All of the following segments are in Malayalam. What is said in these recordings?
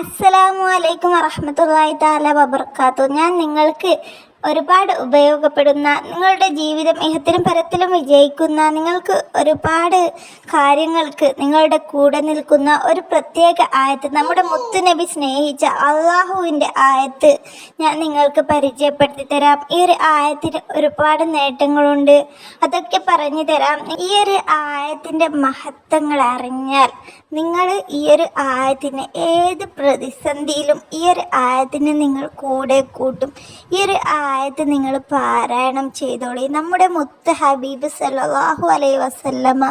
അസ്സലാമു അലൈക്കും വറഹ്മത്തുള്ളാഹി തആല വബർക്കാത്തു. ഞാൻ നിങ്ങൾക്ക് ഒരുപാട് ഉപയോഗപ്പെടുന്ന നിങ്ങളുടെ ജീവിതം ഇഹത്തിലും പരത്തിലും വിജയിക്കുന്ന നിങ്ങൾക്ക് ഒരുപാട് കാര്യങ്ങൾക്ക് നിങ്ങളുടെ കൂടെ നിൽക്കുന്ന ഒരു പ്രത്യേക ആയത്ത് നമ്മുടെ മുത്തുനബി സ്നേഹിച്ച അള്ളാഹുവിന്റെ ആയത്ത് ഞാൻ നിങ്ങൾക്ക് പരിചയപ്പെടുത്തി തരാം. ഈ ഒരു ആയത്തിന് ഒരുപാട് നേട്ടങ്ങളുണ്ട്. അതൊക്കെ പറഞ്ഞു തരാം. ഈ ഒരു ആയത്തിന്റെ മഹത്വങ്ങൾ അറിഞ്ഞാൽ നിങ്ങൾ ഈ ഒരു ആയത്തിന് ഏത് പ്രതിസന്ധിയിലും ഈ ഒരു ആയത്തിന് നിങ്ങൾ കൂടെ കൂട്ടും. ഈ ഒരു ആയത്ത് നിങ്ങൾ പാരായണം ചെയ്തോളി. നമ്മുടെ മുത്ത് ഹബീബ് സല്ലല്ലാഹു അലൈ വസല്ലമ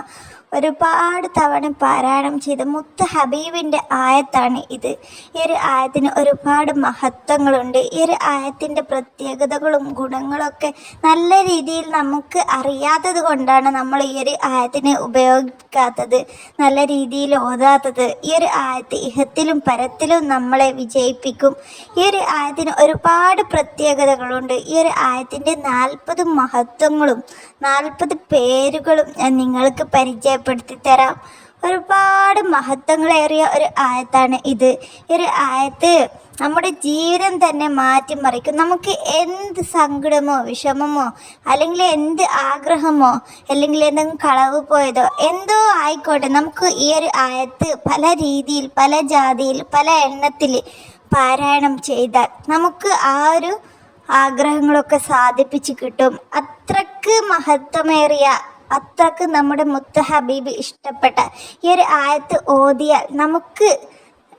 ഒരുപാട് തവണ പാരായണം ചെയ്ത മുത്ത് ഹബീബിന്റെ ആയത്താണ് ഇത്. ഈ ഒരു ആയത്തിന് ഒരുപാട് മഹത്വങ്ങളുണ്ട്. ഈ ഒരു ആയത്തിന്റെ പ്രത്യേകതകളും ഗുണങ്ങളൊക്കെ നല്ല രീതിയിൽ നമുക്ക് അറിയാത്തത് കൊണ്ടാണ് നമ്മൾ ഈ ഒരു ആയത്തിനെ ഉപയോഗിക്കാത്തത് നല്ല രീതിയിൽ ഓതാത്തത്. ഈ ഒരു ആയത്ത് ഇഹത്തിലും പരത്തിലും നമ്മളെ വിജയിപ്പിക്കും. ഈ ഒരു ആയത്തിന് ഒരുപാട് പ്രത്യേകതകളുണ്ട്. ഈ ഒരു ആയത്തിന്റെ നാൽപ്പത് മഹത്വങ്ങളും നാൽപ്പത് പേരുകളും ഞാൻ നിങ്ങൾക്ക് പരിചയപ്പെടുത്തി തരാം. ഒരുപാട് മഹത്വങ്ങളേറിയ ഒരു ആയത്താണ് ഇത്. ഈ ഒരു ആയത്ത് നമ്മുടെ ജീവിതം തന്നെ മാറ്റിമറിക്കും. നമുക്ക് എന്ത് സങ്കടമോ വിഷമമോ അല്ലെങ്കിൽ എന്ത് ആഗ്രഹമോ അല്ലെങ്കിൽ എന്തെങ്കിലും കളവ് പോയതോ എന്തോ ആയിക്കോട്ടെ നമുക്ക് ഈ ഒരു ആയത്ത് പല രീതിയിൽ പല ജാതിയിൽ പല എണ്ണത്തിൽ പാരായണം ചെയ്താൽ നമുക്ക് ആ ഒരു ആഗ്രഹങ്ങളൊക്കെ സാധിപ്പിച്ച് കിട്ടും. അത്രയ്ക്ക് മഹത്വമേറിയ അത്രയ്ക്ക് നമ്മുടെ മുത്ത ഹബീബ് ഇഷ്ടപ്പെട്ട ഈ ഒരു ആയത്ത് ഓതിയാൽ നമുക്ക്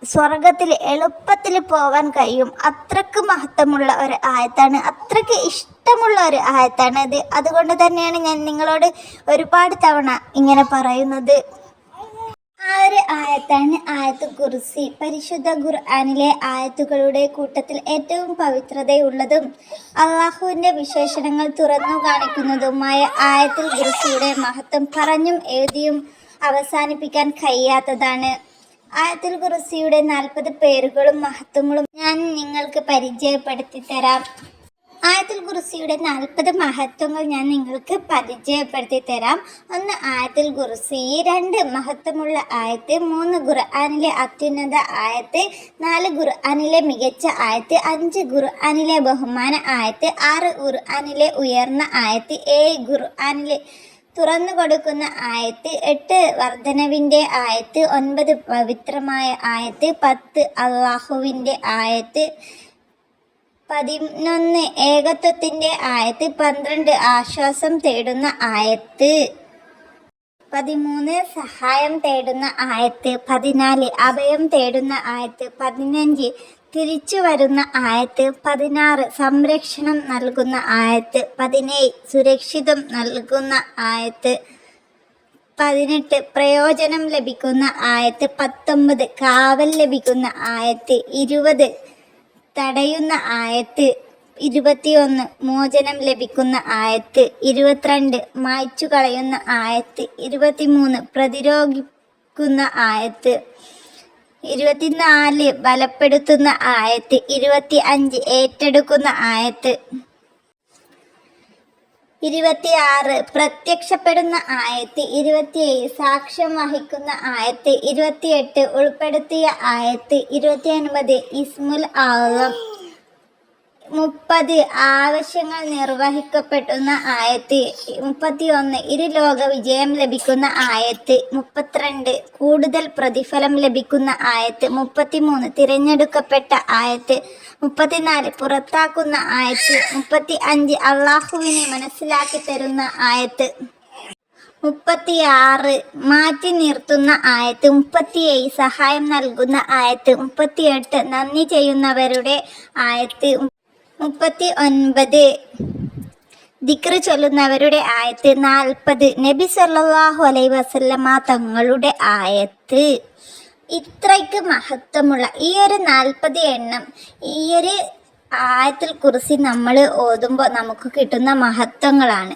സ്വർഗത്തിൽ എളുപ്പത്തിൽ പോവാൻ കഴിയും. അത്രയ്ക്ക് മഹത്വമുള്ള ഒരു ആയത്താണ്. അത്രയ്ക്ക് ഇഷ്ടമുള്ള ഒരു ആയത്താണ് ഇത് അതുകൊണ്ട് തന്നെയാണ് ഞാൻ നിങ്ങളോട് ഒരുപാട് തവണ ഇങ്ങനെ പറയുന്നത്. ആ ഒരു ആയത്താണ് ആയത്ത് കുർസി പരിശുദ്ധ ഖുർആാനിലെ ആയത്തുകളുടെ കൂട്ടത്തിൽ ഏറ്റവും പവിത്രതയുള്ളതും അള്ളാഹുവിന്റെ വിശേഷണങ്ങൾ തുറന്നു കാണിക്കുന്നതുമായ ആയത്തിൽ കുർസിയുടെ മഹത്വം പറഞ്ഞും എഴുതിയും അവസാനിപ്പിക്കാൻ കഴിയാത്തതാണ്. ആയത്തുൽ കുർസിയുടെ നാൽപ്പത് പേരുകളും മഹത്വങ്ങളും ഞാൻ നിങ്ങൾക്ക് പരിചയപ്പെടുത്തി തരാം. ആയത്തുൽ ഖുർസിയുടെ നാൽപ്പത് മഹത്വങ്ങൾ ഞാൻ നിങ്ങൾക്ക് പരിചയപ്പെടുത്തി തരാം. ഒന്ന് ആയത്തുൽ ഖുർസി രണ്ട് മഹത്വമുള്ള ആയത്ത്. മൂന്ന് ഖുർആാനിലെ അത്യുന്നത ആയത്ത്. നാല് ഖുർആാനിലെ മികച്ച ആയത്ത്. അഞ്ച് ഖുർആാനിലെ ബഹുമാന ആയത്ത്. ആറ് ഖുർആാനിലെ ഉയർന്ന ആയത്ത്. ഏഴ് ഖുർആാനിലെ തുറന്നു കൊടുക്കുന്ന ആയത്ത്. എട്ട് വർധനവിന്റെ ആയത്ത്. ഒൻപത് പവിത്രമായ ആയത്ത്. പത്ത് അള്ളാഹുവിന്റെ ആയത്ത്. പതിനൊന്ന് ഏകത്വത്തിന്റെ ആയത്ത് പന്ത്രണ്ട് ആശ്വാസം തേടുന്ന ആയത്ത്. പതിമൂന്ന് സഹായം തേടുന്ന ആയത്ത്. പതിനാല് അഭയം തേടുന്ന ആയത്ത്. പതിനഞ്ച് തിരിച്ചു വരുന്ന ആയത്ത്. പതിനാറ് സംരക്ഷണം നൽകുന്ന ആയത്ത്. പതിനേഴ് സുരക്ഷിതം നൽകുന്ന ആയത്ത്. പതിനെട്ട് പ്രയോജനം ലഭിക്കുന്ന ആയത്ത്. പത്തൊമ്പത് കാവൽ ലഭിക്കുന്ന ആയത്ത്. ഇരുപത് തടയുന്ന ആയത്ത് ഇരുപത്തിയൊന്ന് മോചനം ലഭിക്കുന്ന ആയത്ത് ഇരുപത്തിരണ്ട് മായ്ച്ചു കളയുന്ന ആയത്ത് ഇരുപത്തിമൂന്ന് പ്രതിരോധിക്കുന്ന ആയത്ത് ഇരുപത്തിനാല് ബലപ്പെടുത്തുന്ന ആയത്ത് ഇരുപത്തി അഞ്ച് ഏറ്റെടുക്കുന്ന ആയത്ത് ഇരുപത്തിയാറ്. പ്രത്യക്ഷപ്പെടുന്ന ആയത്ത് ഇരുപത്തിയേഴ്. സാക്ഷ്യം വഹിക്കുന്ന ആയത്ത് ഇരുപത്തിയെട്ട്. ഉൾപ്പെടുത്തിയ ആയത്ത് ഇരുപത്തി ഒൻപത് ഇസ്മുൽ ആളം മുപ്പത് ആവശ്യങ്ങൾ നിർവഹിക്കപ്പെടുന്ന ആയത്ത്. മുപ്പത്തി ഒന്ന് ഇരു ലോക വിജയം ലഭിക്കുന്ന ആയത്ത്. മുപ്പത്തിരണ്ട് കൂടുതൽ പ്രതിഫലം ലഭിക്കുന്ന ആയത്ത്. മുപ്പത്തിമൂന്ന് തിരഞ്ഞെടുക്കപ്പെട്ട ആയത്ത്. മുപ്പത്തിനാല് പുറത്താക്കുന്ന ആയത്ത്. മുപ്പത്തി അഞ്ച് അള്ളാഹുവിനെ മനസ്സിലാക്കി തരുന്ന ആയത്ത്. മുപ്പത്തിയാറ് മാറ്റി നിർത്തുന്ന ആയത്ത്. മുപ്പത്തിയേഴ് സഹായം നൽകുന്ന ആയത്ത്. മുപ്പത്തിയെട്ട് നന്ദി ചെയ്യുന്നവരുടെ ആയത്ത്. മുപ്പത്തി ഒൻപത് ദിക്റ് ചൊല്ലുന്നവരുടെ ആയത്ത് നാൽപ്പത്. നബി സല്ലാഹു അലൈ വസല്ലമ തങ്ങളുടെ ആയത്ത്. ഇത്രയ്ക്ക് മഹത്വമുള്ള ഈ ഒരു നാൽപ്പത് എണ്ണം ഈ ഒരു ആയത്തിൽ കുറിച്ച് നമ്മൾ ഓതുമ്പോൾ നമുക്ക് കിട്ടുന്ന മഹത്വങ്ങളാണ്.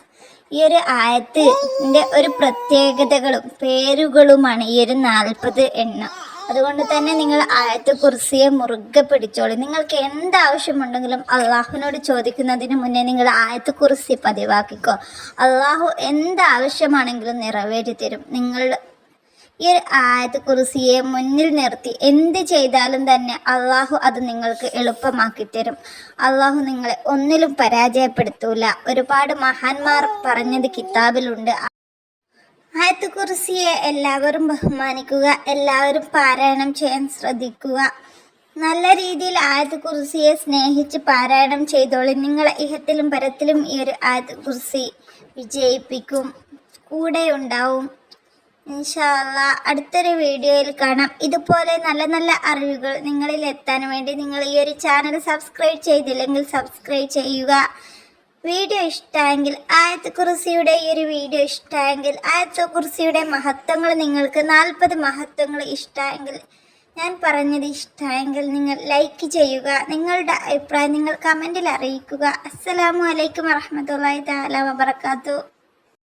ഈ ഒരു ആയത്തിന്റെ ഒരു പ്രത്യേകതകളും പേരുകളുമാണ് ഈ ഒരു നാൽപ്പത് എണ്ണം. അതുകൊണ്ട് തന്നെ നിങ്ങൾ ആയത്ത് കുർസിയെ മുറുകെ പിടിച്ചോളൂ. നിങ്ങൾക്ക് എന്ത് ആവശ്യമുണ്ടെങ്കിലും അള്ളാഹുവിനോട് ചോദിക്കുന്നതിന് മുന്നേ നിങ്ങൾ ആയത്ത് കുർസി പതിവാക്കിക്കോ. അള്ളാഹു എന്ത് ആവശ്യമാണെങ്കിലും നിറവേറ്റി തരും. നിങ്ങൾ ഈ ഒരു ആയത്ത് കുറിസിയെ മുന്നിൽ നിർത്തി എന്ത് ചെയ്താലും തന്നെ അള്ളാഹു അത് നിങ്ങൾക്ക് എളുപ്പമാക്കി തരും. അള്ളാഹു നിങ്ങളെ ഒന്നിലും പരാജയപ്പെടുത്തൂല. ഒരുപാട് മഹാന്മാർ പറഞ്ഞത് കിതാബിലുണ്ട്. ആയത്ത് കുറിസിയെ എല്ലാവരും ബഹുമാനിക്കുക എല്ലാവരും പാരായണം ചെയ്യാൻ ശ്രദ്ധിക്കുക. നല്ല രീതിയിൽ ആയത്ത് കുറിസിയെ സ്നേഹിച്ച് പാരായണം ചെയ്തോളി. നിങ്ങളെ ഇഹത്തിലും പരത്തിലും ഈ ഒരു ആയത്ത് കുറിസി വിജയിപ്പിക്കും. കൂടെ ഉണ്ടാവും. ഇൻഷാല്ല അടുത്തൊരു വീഡിയോയിൽ കാണാം. ഇതുപോലെ നല്ല നല്ല അറിവുകൾ നിങ്ങളിൽ എത്താൻ വേണ്ടി നിങ്ങൾ ഈ ഒരു ചാനൽ സബ്സ്ക്രൈബ് ചെയ്തില്ലെങ്കിൽ സബ്സ്ക്രൈബ് ചെയ്യുക. വീഡിയോ ഇഷ്ടമായെങ്കിൽ ആയത്ത് കുറിസിയുടെ ഈ ഒരു വീഡിയോ ഇഷ്ടമായെങ്കിൽ ആയത്ത് കുറിസിയുടെ മഹത്വങ്ങൾ നിങ്ങൾക്ക് നാൽപ്പത് മഹത്വങ്ങൾ ഇഷ്ടമായെങ്കിൽ ഞാൻ പറഞ്ഞത് ഇഷ്ടമായെങ്കിൽ നിങ്ങൾ ലൈക്ക് ചെയ്യുക നിങ്ങളുടെ അഭിപ്രായം നിങ്ങൾ കമന്റിൽ അറിയിക്കുക. അസ്സലാമു അലൈക്കും വറഹമത്തല്ലാ തആല വബറകാതുഹു.